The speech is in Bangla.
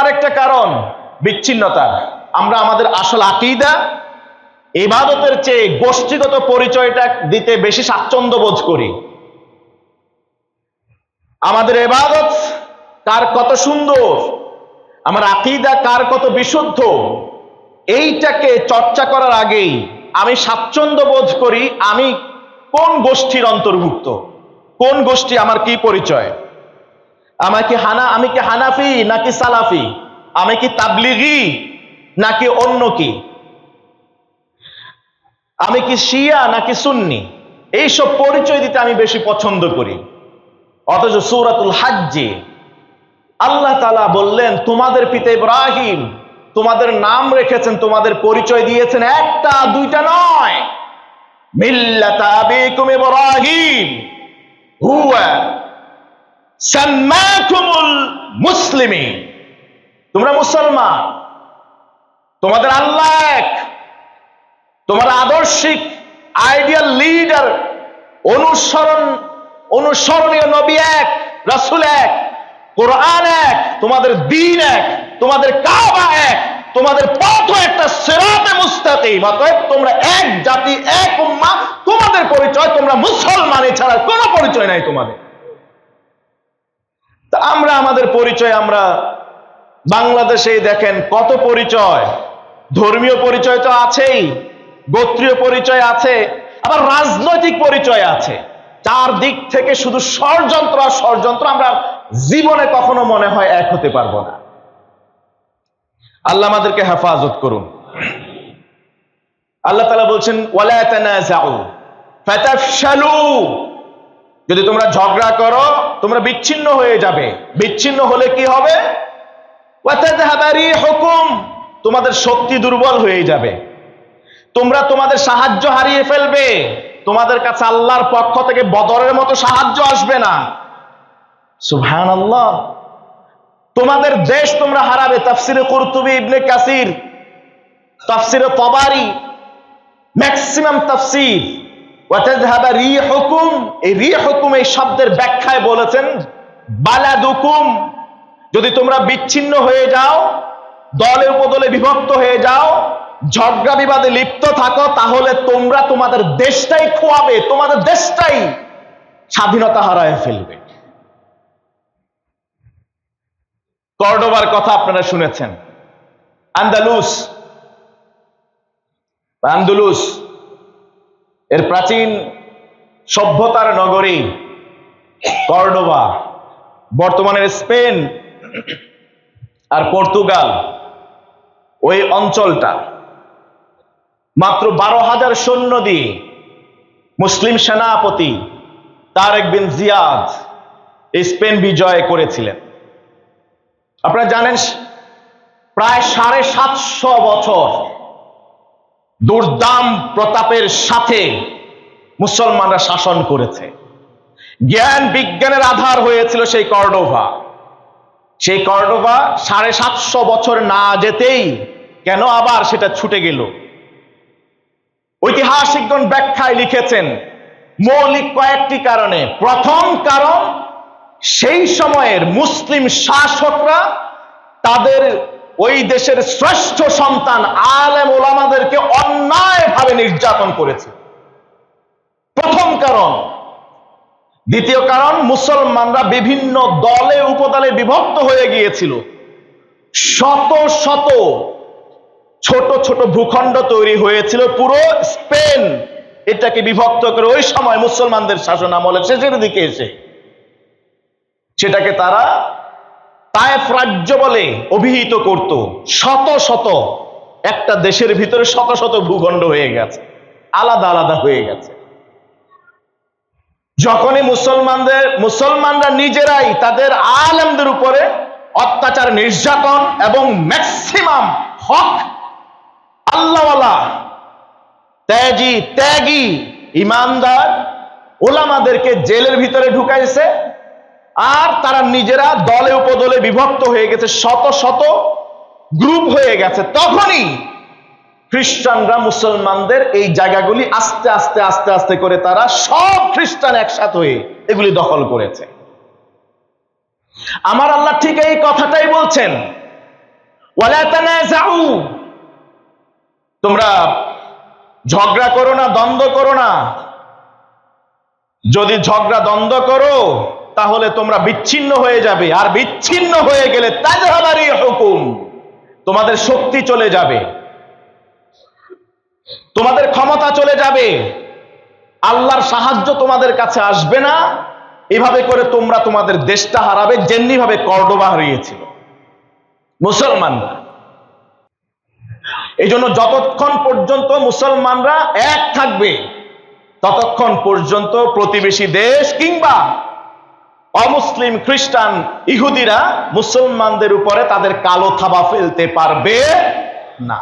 আরেকটা কারণ বিচ্ছিন্নতার আমরা আমাদের আসল আকিদা ইবাদতের চেয়ে গোষ্ঠীগত পরিচয়টা দিতে বেশি স্বাচ্ছন্দ্য বোধ করি। আমাদের এবাদত কার কত সুন্দর, আমার আকিদা কার কত বিশুদ্ধ, এইটাকে চর্চা করার আগেই আমি স্বাচ্ছন্দ্য বোধ করি আমি কোন গোষ্ঠীর অন্তর্ভুক্ত, কোন গোষ্ঠী আমার কি পরিচয়। আমাকে হানা, আমি কি হানাফি নাকি সালাফি? আমি কি তাবলিগি নাকি অন্য কি? আমি কি শিয়া নাকি সুন্নি? এইসব পরিচয় দিতে আমি বেশি পছন্দ করি। অথচ সূরাতুল হাজ্জে আল্লাহ তালা বললেন, তোমাদের পিতা ইব্রাহিম তোমাদের নাম রেখেছেন, তোমাদের পরিচয় দিয়েছেন একটা, দুইটা নয়। মিল্লাতা আবিকুম ইব্রাহিম হুয়া মুসলিমিন। তোমরা মুসলমান? তোমাদের আল্লাহ এক। তোমার আদর্শিক আইডিয়াল লিডার, অনুসরণ, অনুসরণীয় নবী এক, রাসুল এক, কোরআন এক, তোমাদের দিন এক, তোমাদের কাবা এক, তোমাদের পথ একটা সেরাতে মুস্তাকিম। অতএব তোমরা এক জাতি, এক উম্মা। তোমাদের পরিচয় তোমরা মুসলমান ছাড়া কোনো পরিচয় নাই তোমাদের। তা আমরা, আমাদের পরিচয় আমরা বাংলাদেশে দেখেন কত পরিচয়। ধর্মীয় পরিচয় তো আছেই, গোত্রীয় পরিচয় আছে, আবার রাজনৈতিক পরিচয় আছে। চার দিক থেকে শুধু ষড়যন্ত্র আর ষড়যন্ত্র আমরা জীবনে কখনো মনে হয় এক হতে পারব না। আল্লাহ আমাদেরকে হেফাজত করুন। আল্লাহ তালা বলছেন, ওয়ালা তানাজাউ যদি তোমরা ঝগড়া করো তোমরা বিচ্ছিন্ন হয়ে যাবে। বিচ্ছিন্ন হলে কি হবে? হুকুম তোমাদের শক্তি দুর্বল হয়ে যাবে। তোমরা তোমাদের সাহায্য হারিয়ে ফেলবে। তোমাদের কাছে আল্লাহর পক্ষ থেকে বদরের মতো সাহায্য আসবে না। সুবহানাল্লাহ। তোমাদের দেশ তোমরা হারাবে। তাফসিরে কুরতুবি, ইবনে কাসির, তাফসিরে তবারি, ম্যাক্সিমাম তাফসির। শব্দের ব্যাখ্যায় বলেছেন, বালাদুকুম, যদি তোমরা বিচ্ছিন্ন হয়ে যাও, দলে উপদলে বিভক্ত হয়ে যাও, ঝগড়া বিবাদে লিপ্ত থাকো, তাহলে তোমরা তোমাদের দেশটাই খোয়াবে, তোমাদের দেশটাই স্বাধীনতা হারায় ফেলবে। কর্ডোবার কথা আপনারা শুনেছেন। আন্দালুস, আন্দুলুস এর প্রাচীন সভ্যতার নগরী কর্ডোবা, বর্তমানের স্পেন আর পর্তুগাল ওই অঞ্চলটা। মাত্র বারো হাজার সৈন্য দিয়ে মুসলিম সেনাপতি তারেক বিন জিয়াদ স্পেন বিজয় করেছিলেন। আপনারা জানেন, প্রায় সাড়ে সাতশো বছর দুর্দাম প্রতাপের সাথে মুসলমানরা শাসন করেছে। জ্ঞান বিজ্ঞানের আধার হয়েছিল সেই কর্ডোভা। সেই কর্ডোভা সাড়ে সাতশো বছর না যেতেই কেন আবার সেটা ছুটে গেল? ঐতিহাসিকগণ ব্যাখ্যায় লিখেছেন, মৌলিক কয়েকটি কারণে। প্রথম কারণ, সেই সময়ের মুসলিম শাসকরা তাদের ওই দেশের শ্রেষ্ঠ সন্তান আলেম ওলামাদেরকে অন্যায়ভাবে নির্যাতন করেছে। প্রথম কারণ। দ্বিতীয় কারণ, মুসলমানরা বিভিন্ন দলে, উপদলে বিভক্ত হয়ে গিয়েছিল। শত শত ছোট ছোট ভূখণ্ড তৈরি হয়েছিল পুরো স্পেন। এটাকে বিভক্ত করে ওই সময় মুসলমানদের শাসন আমলের শেষের দিকে এসে। সেটাকে তারা তায়েফ রাজ্য বলে অভিহিত করত। শত শত একটা দেশের ভিতরে শত শত ভূখণ্ড হয়ে গেছে, আলাদা আলাদা হয়ে গেছে। যখনই মুসলমানদের, মুসলমানরা নিজেরাই তাদের আলেমদের উপরে অত্যাচার, নির্যাতন এবং ম্যাক্সিমাম হক, আল্লাহওয়ালা, ত্যাগী ত্যাগী, ইমানদার, ওলামাদেরকে জেলের ভিতরে ঢুকাইছে, আর তারা নিজেরা দলে, উপদলে বিভক্ত হয়ে গেছে শত শত গ্রুপ হয়ে গেছে, তখনই খ্রিস্টানরা, মুসলমানদের এই জায়গাগুলি আস্তে আস্তে আস্তে আস্তে করে তারা সব খ্রিস্টান একসাথে হয়ে এগুলি দখল করেছে। আমার আল্লাহ ঠিক এই কথাটাই বলছেন তোমরা ঝগড়া করো না, দ্বন্দ্ব করো না। যদি ঝগড়া, দ্বন্দ্ব করো, তাহলে তোমরা বিচ্ছিন্ন হয়ে যাবে। আর বিচ্ছিন্ন হয়ে গেলে তাজহাবারি হুকুম। তোমাদের শক্তি চলে যাবে। তোমাদের ক্ষমতা চলে যাবে। আল্লাহর সাহায্য তোমাদের কাছে আসবে না। এভাবে করে তোমরা তোমাদের দেশটা হারাবে যেমনি ভাবে কর্ডোবা হারিয়েছিল। মুসলমানরা। এই জন্য যতক্ষণ পর্যন্ত মুসলমানরা এক থাকবে, ততক্ষণ পর্যন্ত প্রতিবেশী দেশ কিংবা অমুসলিম খ্রিস্টান ইহুদিরা মুসলমানদের উপরে তাদের কালো থাবা ফেলতে পারবে না।